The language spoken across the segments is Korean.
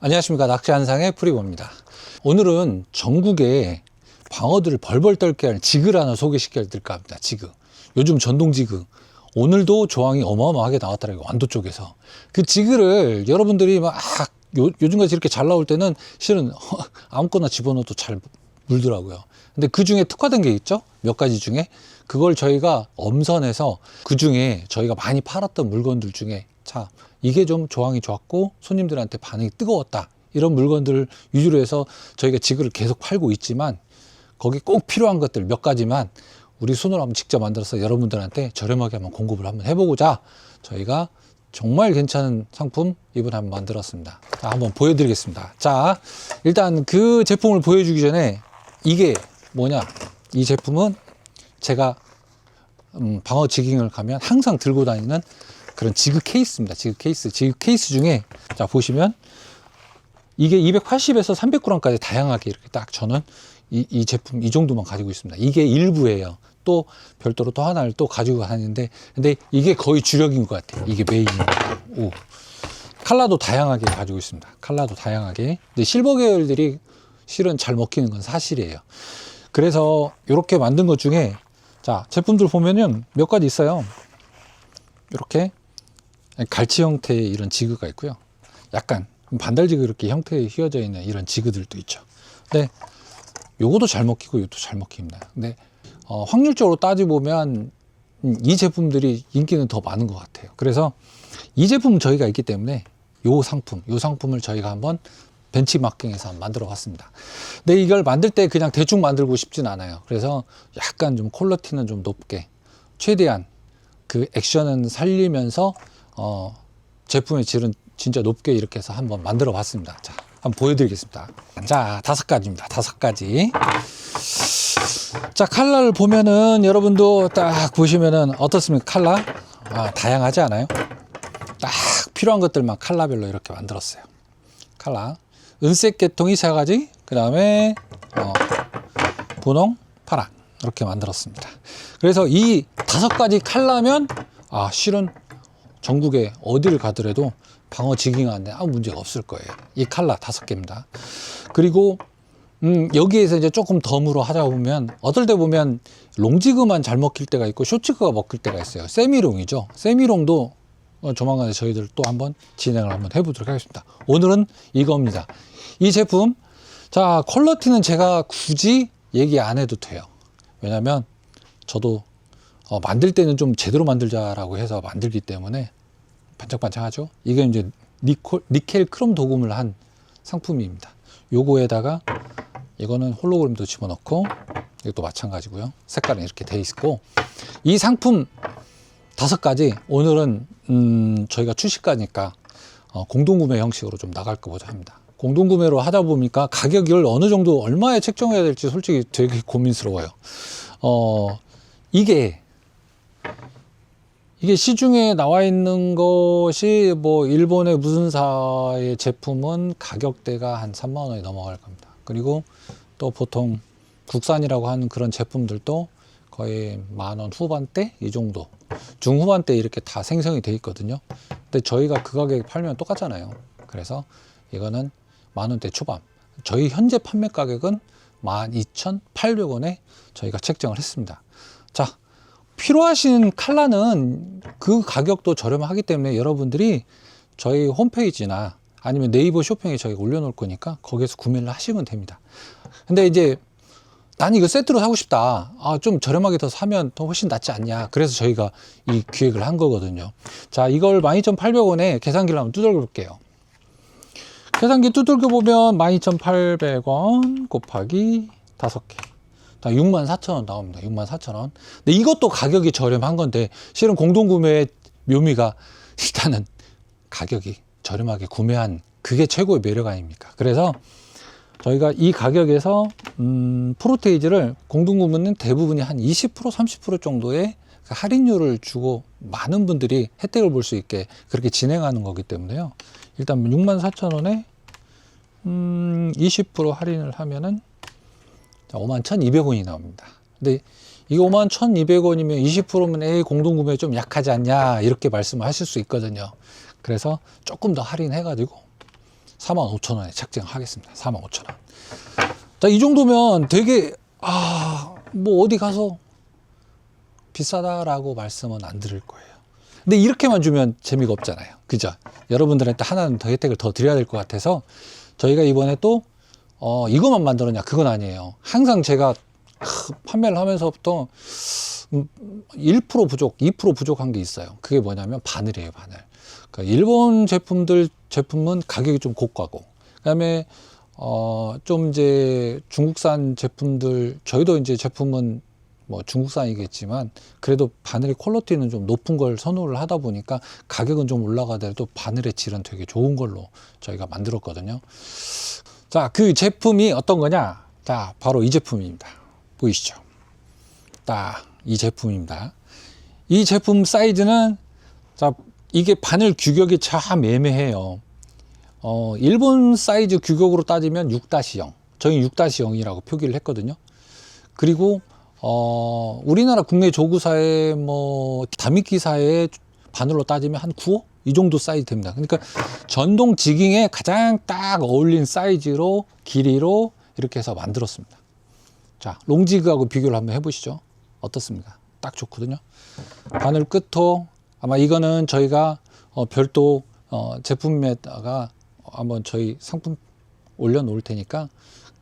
안녕하십니까. 낚시한상의 프리버입니다. 오늘은 전국에 방어들을 벌벌 떨게 하는 지그를 하나 소개시켜 드릴까 합니다. 지그. 요즘 전동 지그. 오늘도 조항이 어마어마하게 나왔더라고요. 완도 쪽에서. 그 지그를 여러분들이 막 요, 요즘같이 이렇게 잘 나올 때는 실은 아무거나 집어넣어도 잘 물더라고요 근데 그 중에 특화된 게 있죠 몇 가지 중에 그걸 저희가 엄선해서 그 중에 저희가 많이 팔았던 물건들 중에 자 이게 좀 조항이 좋았고 손님들한테 반응이 뜨거웠다 이런 물건들을 위주로 해서 저희가 지그를 계속 팔고 있지만 거기 꼭 필요한 것들 몇 가지만 우리 손으로 한번 직접 만들어서 여러분들한테 저렴하게 한번 공급을 한번 해보고자 저희가 정말 괜찮은 상품 이번에 한번 만들었습니다. 자, 한번 보여드리겠습니다. 자, 일단 그 제품을 보여주기 전에 이게 뭐냐? 이 제품은 제가 음, 방어 지깅을 가면 항상 들고 다니는 그런 지그 케이스입니다. 지그 케이스. 지그 케이스 중에 자 보시면 이게 280에서 300g까지 다양하게 이렇게 딱 저는 이, 이 제품 이 정도만 가지고 있습니다. 이게 일부예요. 또 별도로 또 하나를 또 가지고 다니는데 근데 이게 거의 주력인 것 같아요. 이게 같아요. 오. 칼라도 다양하게 가지고 있습니다. 칼라도 다양하게. 근데 실버 계열들이 실은 잘 먹히는 건 사실이에요. 그래서 이렇게 만든 것 중에 자 제품들 보면은 몇 가지 있어요. 이렇게 갈치 형태의 이런 지그가 있고요. 약간 반달지그 이렇게 형태에 휘어져 있는 이런 지그들도 있죠. 근데 요것도 잘 먹히고 이것도 잘 먹힙니다. 근데 어, 확률적으로 따지보면 음, 이 제품들이 인기는 더 많은 것 같아요. 그래서 이 제품 저희가 있기 때문에 요 상품, 요 상품을 저희가 한번 벤치마킹해서 만들어 봤습니다. 근데 이걸 만들 때 그냥 대충 만들고 싶진 않아요. 그래서 약간 좀 퀄리티는 좀 높게 최대한 그 액션은 살리면서 어, 제품의 질은 진짜 높게 이렇게 해서 한번 만들어 봤습니다. 자, 한번 보여드리겠습니다. 자, 다섯 가지입니다. 다섯 가지. 자, 칼라를 보면은 여러분도 딱 보시면은 어떻습니까? 칼라? 아, 다양하지 않아요? 딱 필요한 것들만 칼라별로 이렇게 만들었어요. 칼라. 은색 계통이 세 가지, 그 다음에 어, 분홍, 파랑 이렇게 만들었습니다. 그래서 이 다섯 가지 칼라면 아 실은 전국에 어디를 가더라도 방어 지깅하는데 아무 문제가 없을 거예요. 이 칼라 다섯 개입니다. 그리고 음, 여기에서 이제 조금 덤으로 하다 보면 어떨 때 보면 롱지그만 잘 먹힐 때가 있고 쇼지그가 먹힐 때가 있어요. 세미롱이죠. 세미롱도 어, 조만간에 저희들 또 한번 진행을 한번 해보도록 하겠습니다. 오늘은 이겁니다. 이 제품 자 퀄러티는 제가 굳이 얘기 안 해도 돼요. 왜냐면 저도 어, 만들 때는 좀 제대로 만들자라고 해서 만들기 때문에 반짝반짝하죠. 이게 이제 니콜, 니켈 크롬 도금을 한 상품입니다. 요거에다가 이거는 홀로그램도 집어넣고 이것도 마찬가지고요. 색깔은 이렇게 돼 있고 이 상품 다섯 가지 오늘은 음, 저희가 출시가니까 어, 공동구매 형식으로 좀 나갈까 보자 합니다. 공동구매로 하다 보니까 가격을 어느 정도 얼마에 책정해야 될지 솔직히 되게 고민스러워요. 어, 이게 이게 시중에 나와 있는 것이 뭐 일본의 무슨 사의 제품은 가격대가 한 3만 원이 넘어갈 겁니다. 그리고 또 보통 국산이라고 하는 그런 제품들도 거의 만 원 후반대 이 정도 중후반대 이렇게 다 생성이 돼 있거든요. 근데 저희가 그 가격에 팔면 똑같잖아요. 그래서 이거는 만 원대 초반. 저희 현재 판매 가격은 12,800원에 저희가 책정을 했습니다. 자, 필요하신 칼라는 그 가격도 저렴하기 때문에 여러분들이 저희 홈페이지나 아니면 네이버 쇼핑에 저희가 올려놓을 거니까 거기에서 구매를 하시면 됩니다. 근데 이제 난 이거 세트로 사고 싶다. 아, 좀 저렴하게 더 사면 더 훨씬 낫지 않냐. 그래서 저희가 이 기획을 한 거거든요. 자, 이걸 12,800원에 계산기를 한번 두들겨 볼게요. 계산기 두들겨 보면 12,800원 곱하기 5개. 다 64,000원 나옵니다. 64,000원. 근데 이것도 가격이 저렴한 건데 실은 공동구매의 묘미가 일단은 가격이 저렴하게 구매한 그게 최고의 매력 아닙니까? 그래서 저희가 이 가격에서 음, 프로테이즈를 공동구매는 대부분이 한 20% 30% 정도의 그 할인율을 주고 많은 분들이 혜택을 볼 수 있게 그렇게 진행하는 거기 때문에요. 일단 64,000원에 음, 20% 할인을 하면은 51,200원이 나옵니다. 근데 이게 5만 1,200원이면 20%면 A 공동구매 좀 약하지 않냐 이렇게 말씀하실 수 있거든요. 그래서 조금 더 할인해가지고 4만 5천 원에 책정하겠습니다. 4만 5천 원. 자, 이 정도면 되게 아, 뭐 어디 가서 비싸다라고 말씀은 안 드릴 거예요. 근데 이렇게만 주면 재미가 없잖아요. 그죠? 여러분들한테 하나는 더 혜택을 더 드려야 될 것 같아서 저희가 이번에 또 어, 이것만 만들었냐? 그건 아니에요. 항상 제가 크, 판매를 하면서부터 음, 1% 부족, 2% 부족한 게 있어요. 그게 뭐냐면 바늘이에요, 바늘. 그러니까 일본 제품들 제품은 가격이 좀 고가고, 그다음에 어, 좀 이제 중국산 제품들 저희도 이제 제품은 뭐 중국산이겠지만 그래도 바늘의 퀄리티는 좀 높은 걸 선호를 하다 보니까 가격은 좀 올라가더라도 바늘의 질은 되게 좋은 걸로 저희가 만들었거든요. 자, 그 제품이 어떤 거냐? 자, 바로 이 제품입니다. 보이시죠? 딱 이 제품입니다. 이 제품 사이즈는 자, 이게 바늘 규격이 참 애매해요. 어, 일본 사이즈 규격으로 따지면 6-0. 저희 6-0이라고 표기를 했거든요. 그리고 어, 우리나라 국내 조구사의 뭐 다미키사의 바늘로 따지면 한 9호 이 정도 사이즈 됩니다. 그러니까 전동 지깅에 가장 딱 어울린 사이즈로 길이로 이렇게 해서 만들었습니다. 자, 롱지그하고 비교를 한번 해보시죠. 어떻습니까? 딱 좋거든요. 바늘 끝도 아마 이거는 저희가 어, 별도 어, 제품에다가 한번 저희 상품 올려놓을 테니까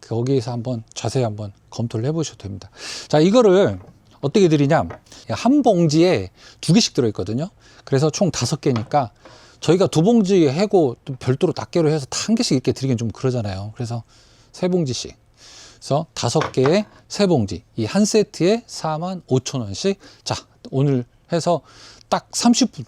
거기에서 한번 자세히 한번 검토를 해보셔도 됩니다. 자, 이거를 어떻게 드리냐? 한 봉지에 두 개씩 들어있거든요. 그래서 총 다섯 개니까 저희가 두 봉지에 해고 또 별도로 낱개로 해서 다 한 개씩 이렇게 드리긴 좀 그러잖아요. 그래서 세 봉지씩. 그래서 다섯 개에 세 봉지. 이 한 세트에 4만 5천 원씩. 자, 오늘 해서 딱 30분.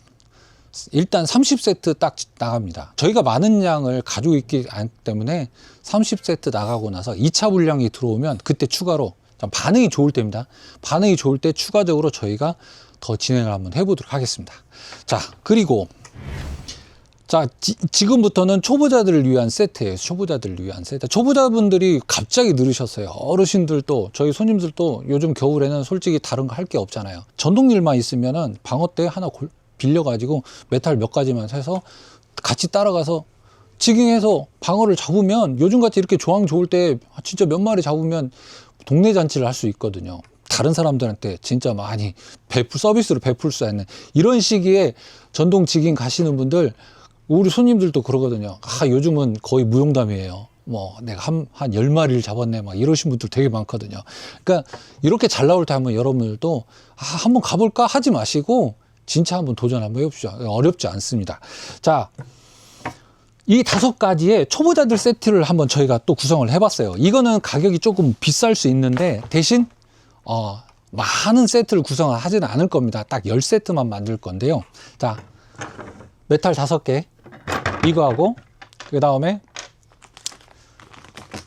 일단 30세트 딱 나갑니다. 저희가 많은 양을 가지고 있기 때문에 30세트 나가고 나서 2차 분량이 들어오면 그때 추가로 반응이 좋을 때입니다. 반응이 좋을 때 추가적으로 저희가 더 진행을 한번 해보도록 하겠습니다. 자, 그리고 자, 지, 금부터는 초보자들을 위한 세트예요. 초보자들을 위한 세트. 초보자분들이 갑자기 늘으셨어요. 어르신들도 저희 손님들도 요즘 겨울에는 솔직히 다른 거 할 게 없잖아요. 전동릴만 있으면은 방어대 하나 골, 빌려가지고 메탈 몇 가지만 해서 같이 따라가서 지깅해서 방어를 잡으면 요즘같이 이렇게 조항 좋을 때 진짜 몇 마리 잡으면 동네 잔치를 할 수 있거든요. 다른 사람들한테 진짜 많이 베풀 서비스로 베풀 수 있는 이런 시기에 전동 지깅 가시는 분들 우리 손님들도 그러거든요. 아, 요즘은 거의 무용담이에요. 뭐 내가 한 한 열마리를 잡았네 막 이러신 분들 되게 많거든요. 그러니까 이렇게 잘 나올 때 한번 여러분들도 아, 한번 가볼까 하지 마시고 진짜 한번 도전 한번 해보시죠. 어렵지 않습니다. 자, 이 다섯 가지의 초보자들 세트를 한번 저희가 또 구성을 해봤어요. 이거는 가격이 조금 비쌀 수 있는데 대신 어, 많은 세트를 구성을 하지는 않을 겁니다. 딱 10세트만 만들 건데요. 자, 메탈 다섯 개 이거 하고 그 다음에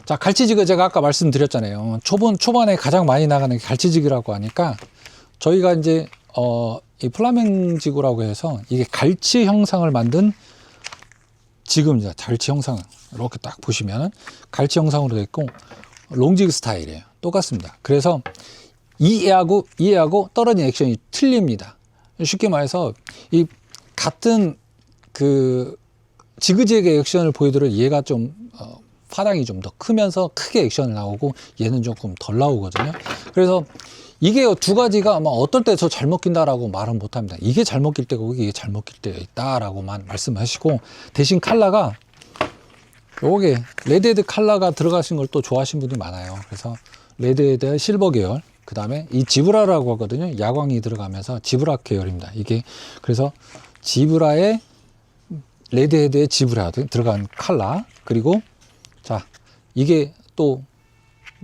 자 갈치지그 제가 아까 말씀드렸잖아요. 초반 초반에 가장 많이 나가는 게 갈치지그라고 하니까 저희가 이제 어, 이 플라멩 지구라고 해서 이게 갈치 형상을 만든 지금입니다. 갈치 형상 이렇게 딱 보시면 갈치 형상으로 되어 있고 롱지그 스타일이에요. 똑같습니다. 그래서 이 애하고 이 애하고 떨어진 액션이 틀립니다. 쉽게 말해서 이 같은 그 지그재그 액션을 보이도록 얘가 좀 어, 파당이 좀 더 크면서 크게 액션을 나오고 얘는 조금 덜 나오거든요. 그래서 이게 두 가지가 아마 어떨 때 저 잘 먹힌다라고 말은 못 합니다. 이게 잘 먹힐 때고 이게 잘 먹힐 때가 있다라고만 말씀하시고 대신 칼라가 요게 레드헤드 칼라가 들어가신 걸 또 좋아하시는 분들이 많아요. 그래서 레드헤드 실버 계열 그 다음에 이 지브라라고 하거든요. 야광이 들어가면서 지브라 계열입니다. 이게 그래서 지브라의 레드헤드의 지브라 들어간 칼라 그리고 자 이게 또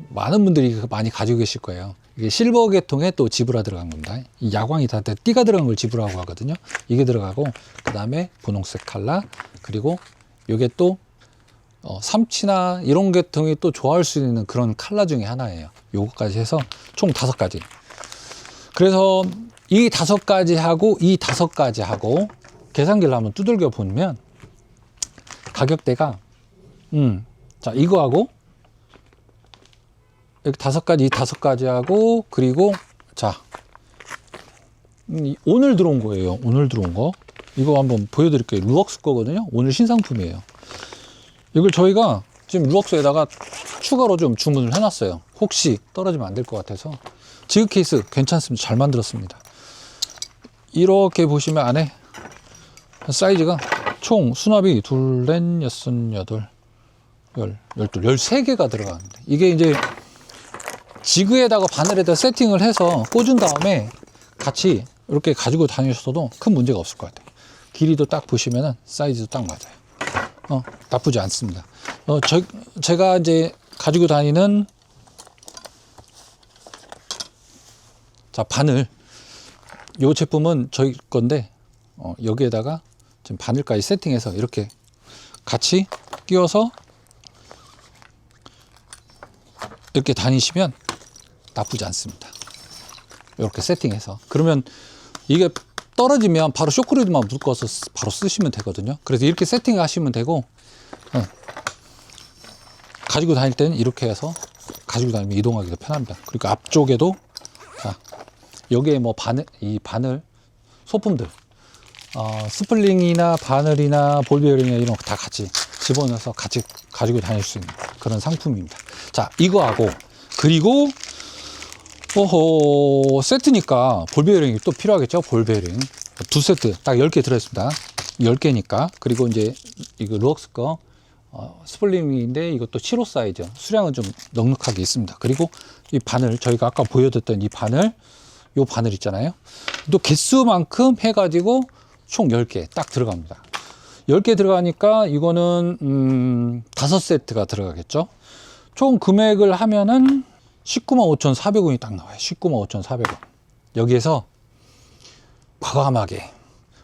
많은 분들이 많이 가지고 계실 거예요. 이게 실버 계통에 또 지브라 들어간 겁니다. 이 야광이 다 띠가 들어간 걸 지브라고 하거든요. 이게 들어가고 그 다음에 분홍색 칼라 그리고 이게 또 어, 삼치나 이런 계통이 또 좋아할 수 있는 그런 칼라 중에 하나예요. 요거까지 해서 총 다섯 가지. 그래서 이 다섯 가지 하고 이 다섯 가지 하고 계산기를 한번 두들겨 보면 가격대가 음, 자 이거하고 여기 다섯 가지 이 다섯 가지 하고 그리고 자, 음, 이- 오늘 들어온 거예요. 오늘 들어온 거. 이거 한번 보여드릴게요. 루웍스 거거든요. 오늘 신상품이에요. 이걸 저희가 지금 루웍스에다가 추가로 좀 주문을 해놨어요. 혹시 떨어지면 안 될 것 같아서. 지그 케이스 괜찮습니다. 잘 만들었습니다. 이렇게 보시면 안에 사이즈가 총 수납이 둘, 넷, 여섯, 여덟, 열, 열둘, 열세 개가 들어가는데 이게 이제 지그에다가 바늘에다 세팅을 해서 꽂은 다음에 같이 이렇게 가지고 다니셔도 큰 문제가 없을 것 같아요. 길이도 딱 보시면은 사이즈도 딱 맞아요. 어, 나쁘지 않습니다. 어, 저, 제가 이제 가지고 다니는 자, 바늘. 요 제품은 저희 건데, 어, 여기에다가 지금 바늘까지 세팅해서 이렇게 같이 끼워서 이렇게 다니시면 나쁘지 않습니다. 이렇게 세팅해서. 그러면 이게 떨어지면 바로 쇼크리드만 묶어서 쓰- 바로 쓰시면 되거든요. 그래서 이렇게 세팅하시면 되고, 어, 가지고 다닐 때는 이렇게 해서 가지고 다니면 이동하기가 편합니다. 그리고 앞쪽에도 자, 여기에 뭐 바늘, 이 바늘 소품들, 어, 스플링이나 바늘이나 볼베어링이나 이런 거 다 같이 집어넣어서 같이 가지고 다닐 수 있는 그런 상품입니다. 자, 이거하고 그리고 오호 세트니까 볼베어링이 또 필요하겠죠? 볼베어링 두 세트 딱 10개 들어있습니다. 10개니까 그리고 이제 이거 루억스 거 어, 스플링인데 이것도 7호 사이즈 수량은 좀 넉넉하게 있습니다. 그리고 이 바늘 저희가 아까 보여드렸던 이 바늘 요 바늘 있잖아요. 또 개수만큼 해가지고 총 10개 딱 들어갑니다. 10개 들어가니까 이거는 음, 5세트가 들어가겠죠. 총 금액을 하면은 19만 5,400원이 딱 나와요. 19만 5,400원. 여기에서 과감하게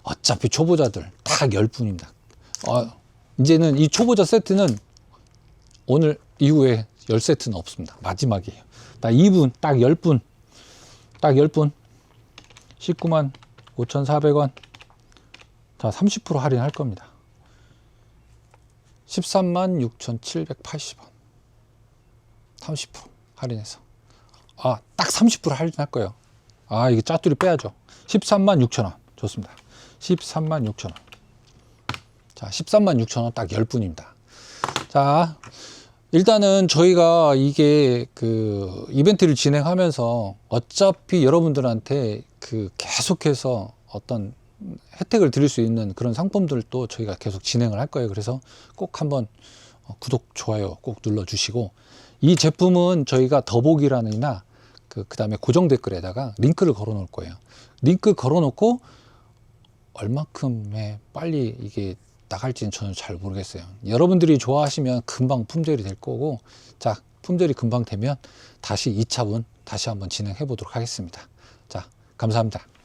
어차피 초보자들 딱 10분입니다. 어, 이제는 이 초보자 세트는 오늘 이후에 10세트는 없습니다. 마지막이에요. 딱 2분, 딱 10분, 딱 10분. 19만 5,400원. 자, 30% 할인할 겁니다. 13만 6,780원. 30% 할인해서. 아, 딱 30% 할인할 거예요. 아, 이게 짜투리 빼야죠. 13만 6천 원. 좋습니다. 13만 6천 원. 자, 13만 6천 원 딱 10분입니다. 자, 일단은 저희가 이게 그 이벤트를 진행하면서 어차피 여러분들한테 그 계속해서 어떤 혜택을 드릴 수 있는 그런 상품들도 저희가 계속 진행을 할 거예요. 그래서 꼭 한번 어, 구독, 좋아요 꼭 눌러주시고 이 제품은 저희가 더보기란이나 그, 그 다음에 고정 댓글에다가 링크를 걸어 놓을 거예요. 링크 걸어 놓고 얼마큼의 빨리 이게 나갈지는 저는 잘 모르겠어요. 여러분들이 좋아하시면 금방 품절이 될 거고, 자, 품절이 금방 되면 다시 2차분 다시 한번 진행해 보도록 하겠습니다. 자, 감사합니다.